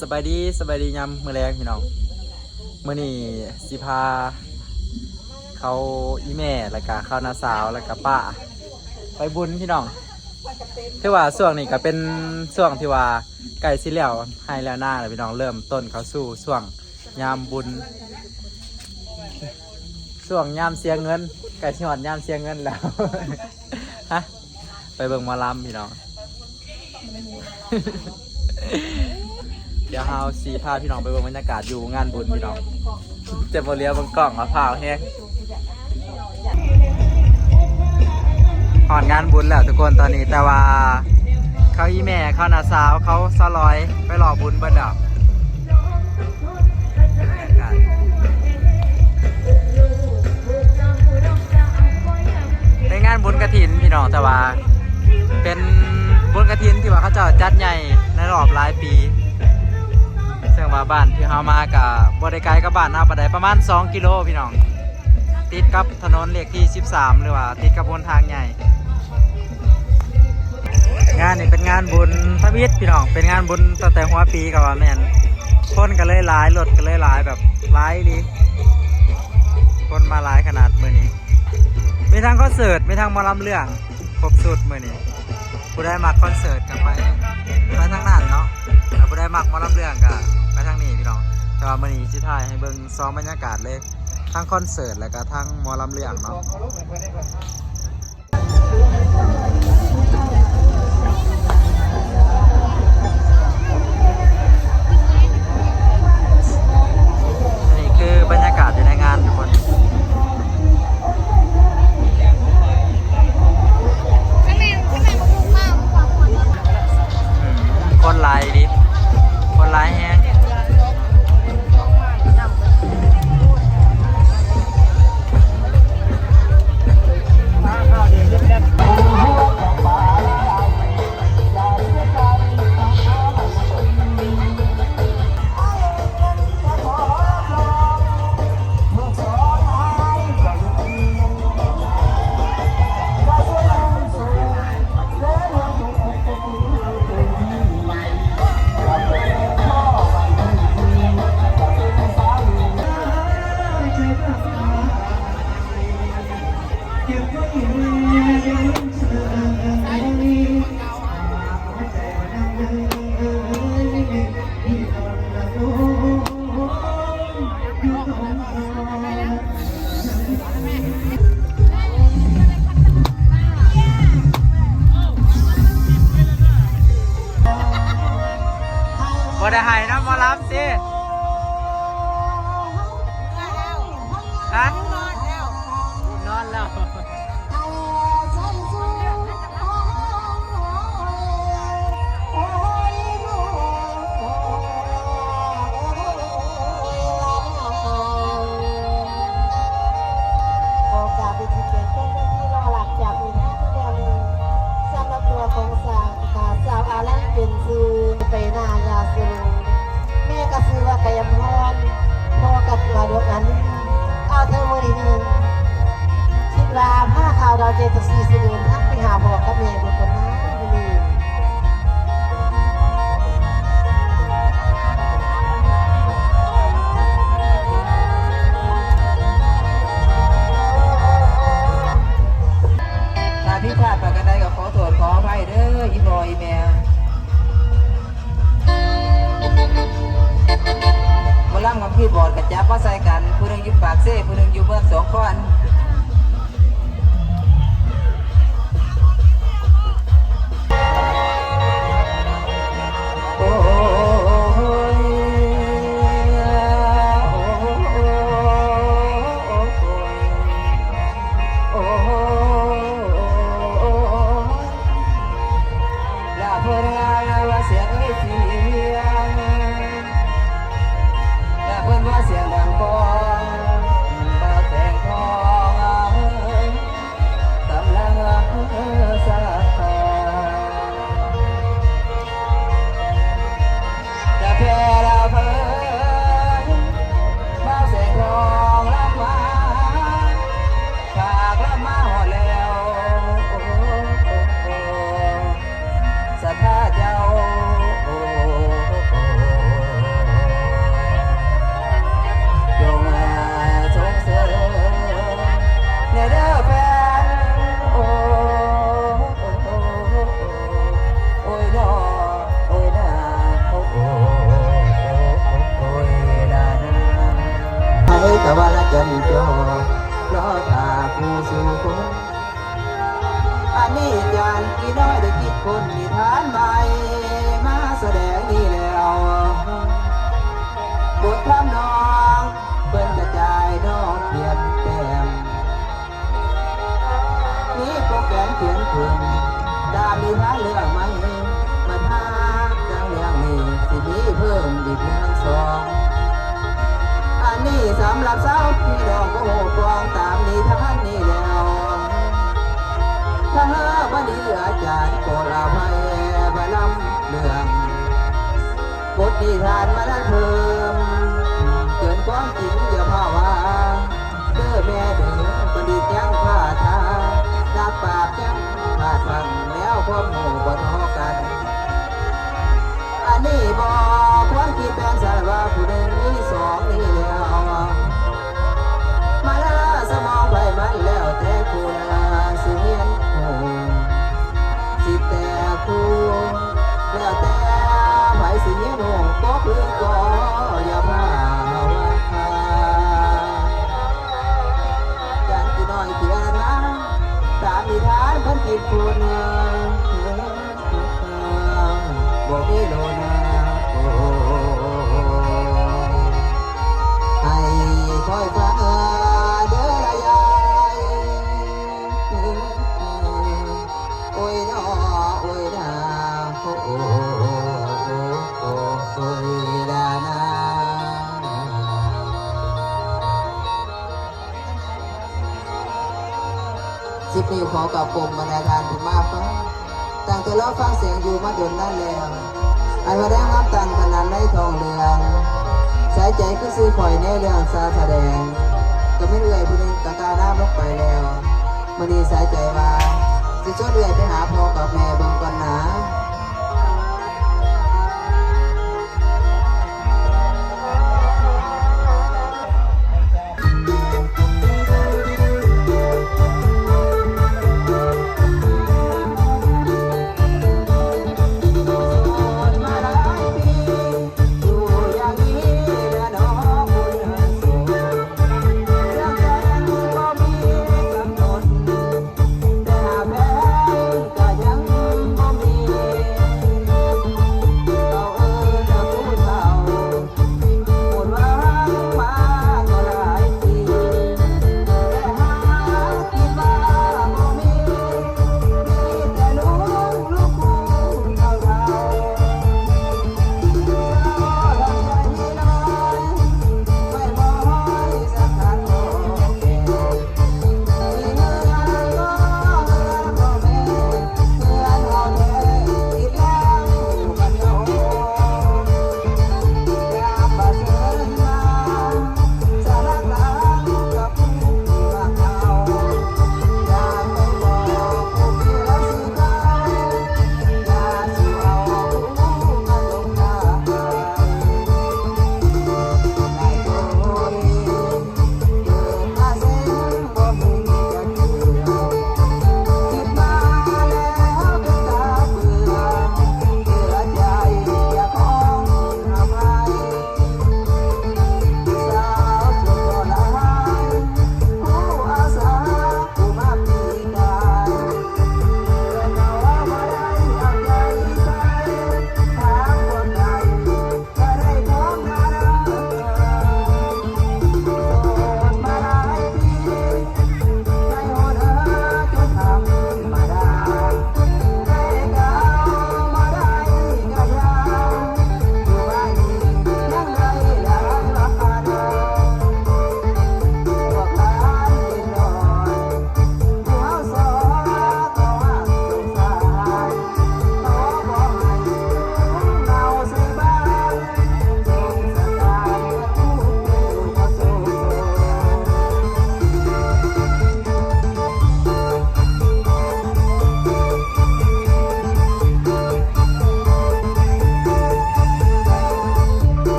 สบายดีสบายดียามมื้อแรงพี่น้องมื้อนี้สิพาเขาอีแม่แล้วก็เขานาสาวแล้วก็ป้า ไปบุญพี่น้องถือว่าช่วงนี้ก็เป็นช่วงที่ว่าใกล้สิแล้วให้แล้วหน้าแล้วพี่น้องเริ่มต้นเข้าสู่ช่วงยามบุญช่วงยามเสียเงินใกล้สิฮอดยามเสียเงินแล้วฮะไปเบิ่งมอลำพี่น้อง ดี๋ยวเฮาสีพาพี่น้องไปเบิ่งบรรยากาศอยู่งานบุญพี่น้องเจ็บโมเลียบนกล่องมะพร้าวแห้งหอนงานบุญแล้วทุกคนตอนนี้แต่ว่าเขาอีแม่เขานาสาวเขาสลอยไปรอบุญเบิ้ลแล้วเป็นงานบุญกระถินพี่น้องแต่ว่า เป็นบุญกระถินที่ว่าเขาจะจัดใหญ่ในรอบหลายปี ซึ่งมาบ้านที่เฮามากับบริไกลกับบ้านเฮาปานใดประมาณ 2 กิโลพี่น้อง ติดกับถนนเลขที่ 13 หรือว่าติดกับบนทางใหญ่ งานนี้เป็นงานบุญพระวิทย์พี่น้อง เป็นงานบุญตั้งแต่หัวปีกับว่าแม่นคนก็เลยหลายรถก็เลยหลายแบบหลายดีคนมาหลายขนาดมือนี้ มีทั้งคอนเสิร์ตมีทั้งหมอลำเรื่องครบสุดมือนี้ผู้ได้มาคอนเสิร์ตกับไปไปทางนั้นเนาะ ผู้ได้มักมอลำเรื่องกับไปทางนี้พี่น้องแต่ว่ามือนี้สิถ่ายให้เบิ่งซ้อมบรรยากาศเลยทั้งคอนเสิร์ตแล้วก็ทั้งหมอลำเรื่องเนาะ บ่ สิบนิ้วขอกับผมมบรรดาทานผมมาฟังตั้งแต่เราฟังเสียงอยู่มาดนนั่นแล้วไอ้มาแดงน้ำตันขนาดในทองเรืองสายใจคือซื้อข่อยแน่เรื่องซาแสดง ก็ไม่เอื่อยผู้นึงกะกาน้าลกไปแล้วมันนี้สายใจว่าสิชวนเอื่อยไปหาพ่อกับแม่เบิ่งก่อนนะ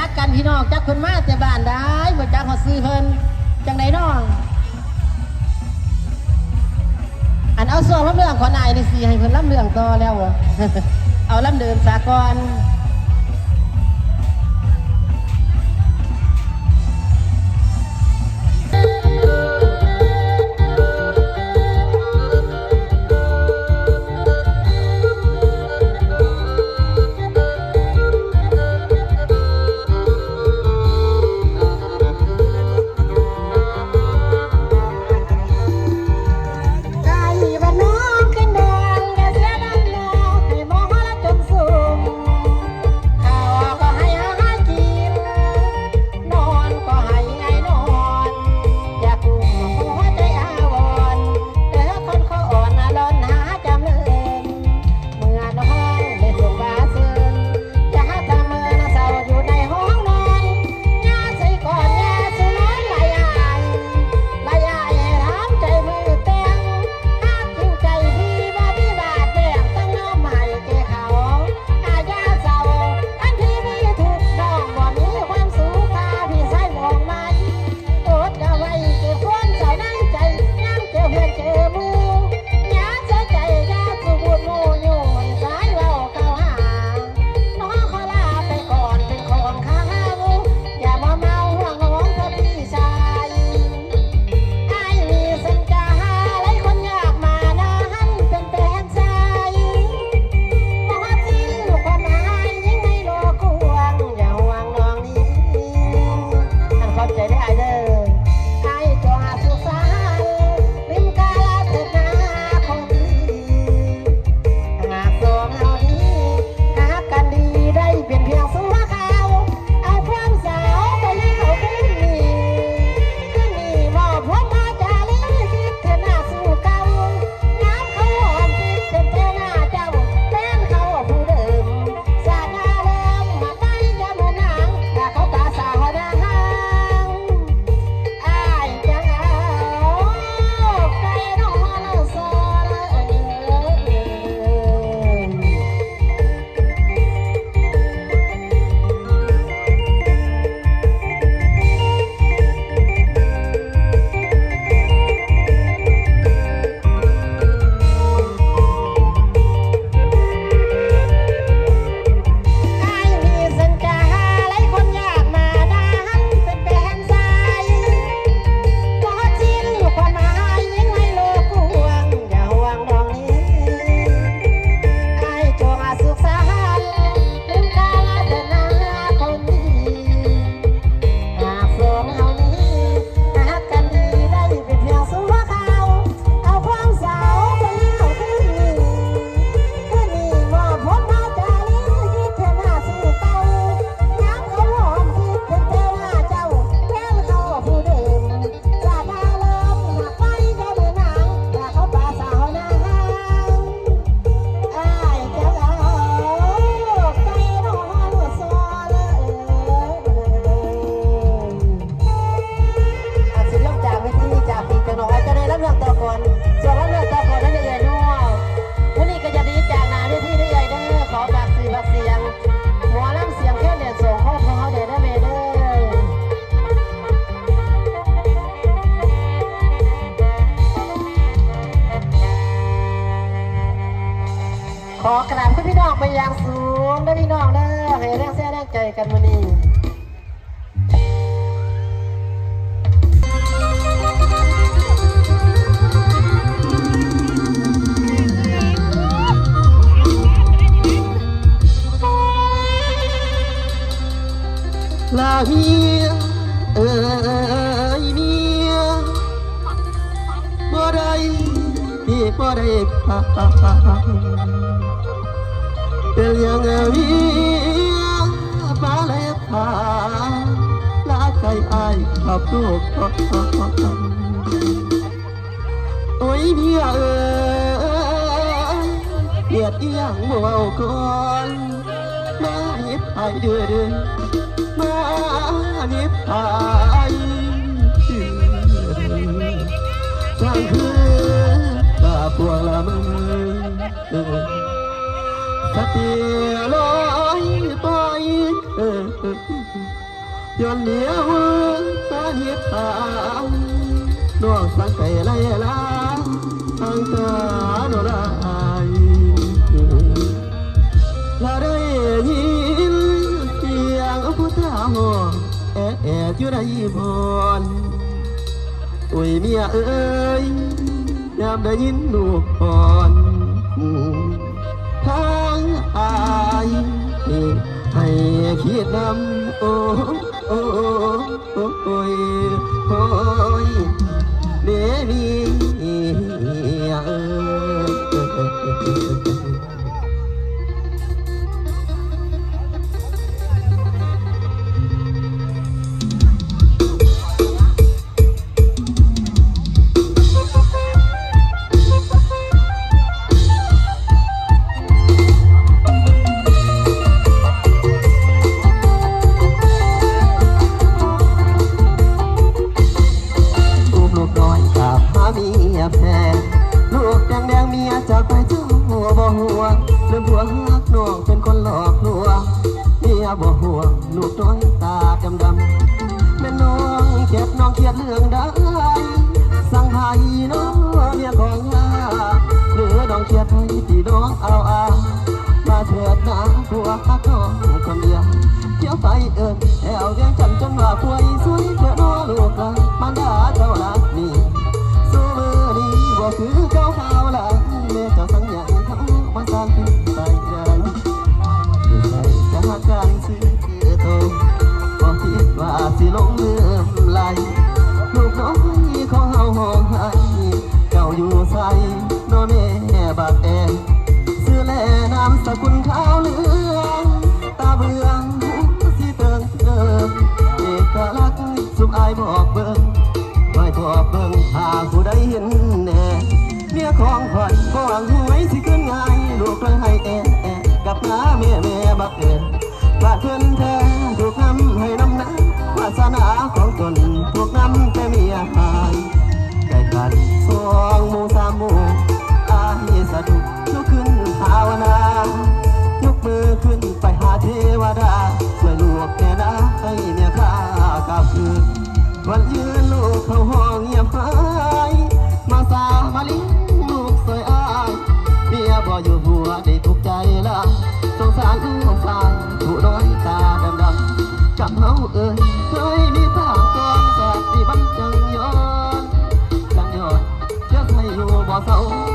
จักกันพี่น้องจักคนมาแต่บ้านได้บ่จักหอดซื้อเพิ่นจังไหนน้องอันเอาส่วนลำเรื่องขอนายในสีให้เพิ่นลำเรื่องต่อแล้วเอาลำเดินสากร พี่บ่ได้เป็นยังมีปลาเล็บปาลาใจอายขับลูกโอ้ยเมียเอ้ยเบียดเอียงเบาคนมาเหิบไปเดือดมาเห็บไป Thank you. พวงละมึงเอสติลอยไปย้อนเหนียวตาเหตุตางดวงสังไก่ไล่ลาทางตาโนลายลาได้ยินเสียงผู้เฒ่าแอะแอะอยู่ในบอนโอ้ยเมียเอ้ย ยามได้ยินลูกอ่อนทางอายให้คิดนำโอ้โอ้โอ้โอ้ยโอ้ยเดนีเออ วงเรื่องผัวหักน้องเป็นคนหลอกลวงเมียบ่ห่วงลูกน้อยตาดำดำแม่น้องเก็บน้องเครียดเรื่องใดสั่งไห้น้องเมียของยาหรือน้องเครียดให้ที่น้องเอาอามาเถิดนะผัวฮักน้องคนเดียวเที่ยวไปเอิญแอวเวียงจันจนว่าป่วยสวยเพื่อน้อลูกหลานมันดาเจ้ารักนี่สู้มือนี้บ่คือ น้ำ อ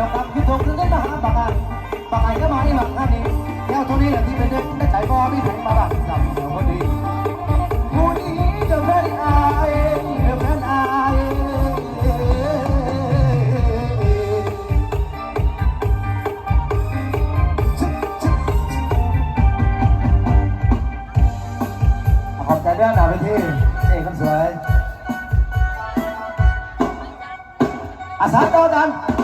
นะครับยุทธงถึงได้มาหาปากไอ้ปากไอ้ก็มาที่หลังท่านนี้แล้วเท่านี้แหละที่เป็นเด็กได้ใจบอที่ถึงมาบ้างจำเดี๋ยวพอดีผู้นี้จะเป็นอายเป็นอายขอบใจเรื่องหน่ไปที่เอกคนสวยอาสาต่อกัน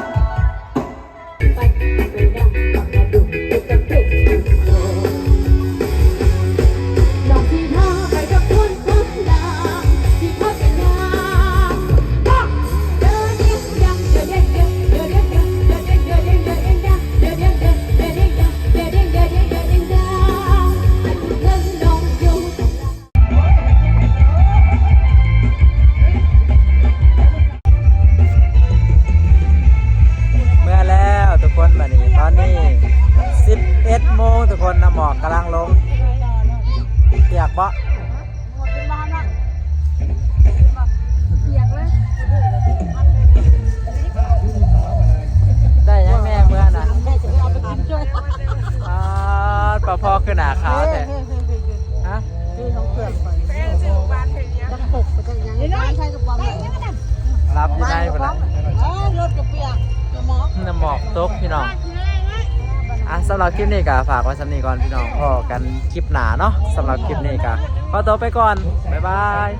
นี้ก็ฝากไว้สำนีก่อนพี่น้องพอกันคลิปหนาเนาะสำหรับคลิปนี้ก็ขอตัวไปก่อน บ๊ายบาย